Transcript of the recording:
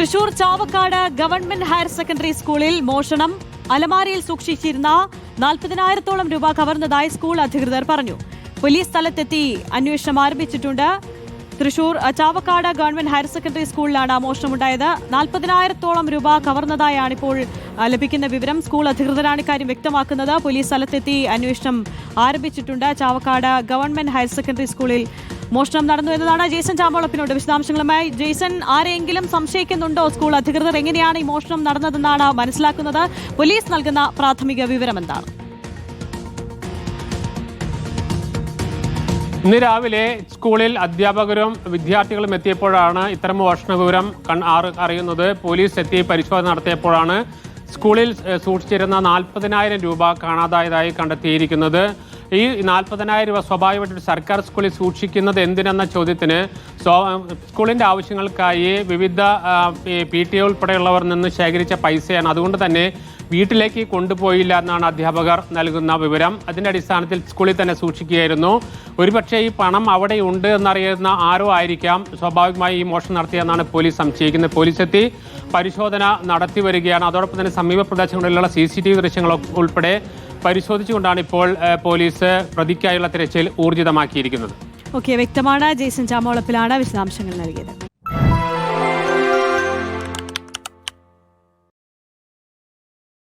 Thrissur Chavakkad government higher secondary സ്കൂളിൽ മോഷണം. അലമാരയിൽ സൂക്ഷിച്ചിരുന്ന നാൽപ്പതിനായിരത്തോളം രൂപ കവർന്നതായി സ്കൂൾ അധികൃതർ പറഞ്ഞു. പോലീസ് സ്ഥലത്തെത്തി അന്വേഷണം ആരംഭിച്ചിട്ടുണ്ട്. Thrissur Chavakkad government higher secondary സ്കൂളിലാണ് മോഷണമുണ്ടായത്. നാൽപ്പതിനായിരത്തോളം രൂപ കവർന്നതായാണ് ഇപ്പോൾ ലഭിക്കുന്ന വിവരം. സ്കൂൾ അധികൃതരാണ് ഇക്കാര്യം വ്യക്തമാക്കുന്നത്. പോലീസ് സ്ഥലത്തെത്തി അന്വേഷണം ആരംഭിച്ചിട്ടുണ്ട്. ചാവക്കാട് ഗവൺമെന്റ് ഹയർ സെക്കൻഡറി സ്കൂളിൽ മോഷണം നടന്നു എന്നതാണ് ജേസൺ ചാമ്പോളപ്പിനോട് വിശദാംശങ്ങളുമായി. ജേസൺ ആരെങ്കിലും സംശയിക്കുന്നുണ്ടോ? സ്കൂൾ അധികൃതർ എങ്ങനെയാണ് ഈ മോഷണം നടന്നതെന്നാണ് മനസ്സിലാക്കുന്നത്. പോലീസ് നൽകുന്ന പ്രാഥമിക വിവരം എന്താണ്? ഇന്ന് രാവിലെ സ്കൂളിൽ അധ്യാപകരും വിദ്യാർത്ഥികളും എത്തിയപ്പോഴാണ് ഇത്തരം മോഷണ വിവരം അറിയുന്നത്. പോലീസ് എത്തി പരിശോധന നടത്തിയപ്പോഴാണ് സ്കൂളിൽ സൂക്ഷിച്ചിരുന്ന നാൽപ്പതിനായിരം രൂപ കാണാതായതായി കണ്ടെത്തിയിരിക്കുന്നത്. ഈ നാൽപ്പതിനായിരം രൂപ സ്വാഭാവികമായിട്ട് സർക്കാർ സ്കൂളിൽ സൂക്ഷിക്കുന്നത് എന്തിനെന്ന ചോദ്യത്തിന് സ്കൂളിന്റെ ആവശ്യങ്ങൾക്കായി വിവിധ പി ടി എ ഉൾപ്പെടെയുള്ളവർ നിന്ന് ശേഖരിച്ച പൈസയാണ്. അതുകൊണ്ട് തന്നെ വീട്ടിലേക്ക് കൊണ്ടുപോയില്ല എന്നാണ് അധ്യാപകർ നൽകുന്ന വിവരം. അതിന്റെ അടിസ്ഥാനത്തിൽ സ്കൂളിൽ തന്നെ സൂക്ഷിക്കുകയായിരുന്നു. ഒരുപക്ഷെ ഈ പണം അവിടെ ഉണ്ട് എന്നറിയുന്ന ആരോ ആയിരിക്കാം. സ്വാഭാവികമായി ഈ മോഷണം നടത്തിയെന്നാണ് പോലീസ് സംശയിക്കുന്നത്. പോലീസ് എത്തി പരിശോധന നടത്തി വരികയാണ്. അതോടൊപ്പം തന്നെ സമീപ പ്രദേശങ്ങളിലുള്ള സി സി ടി വി ദൃശ്യങ്ങൾ ഉൾപ്പെടെ പരിശോധിച്ചുകൊണ്ടാണ് ഇപ്പോൾ പോലീസ് പ്രതിക്കായുള്ള തിരച്ചിൽ ഊർജിതമാക്കിയിരിക്കുന്നത്. ഓക്കെ വ്യക്തമാണ്. ജേസൺ ചാമോളപ്പിലാണ് വിശദാംശങ്ങൾ നൽകിയത്.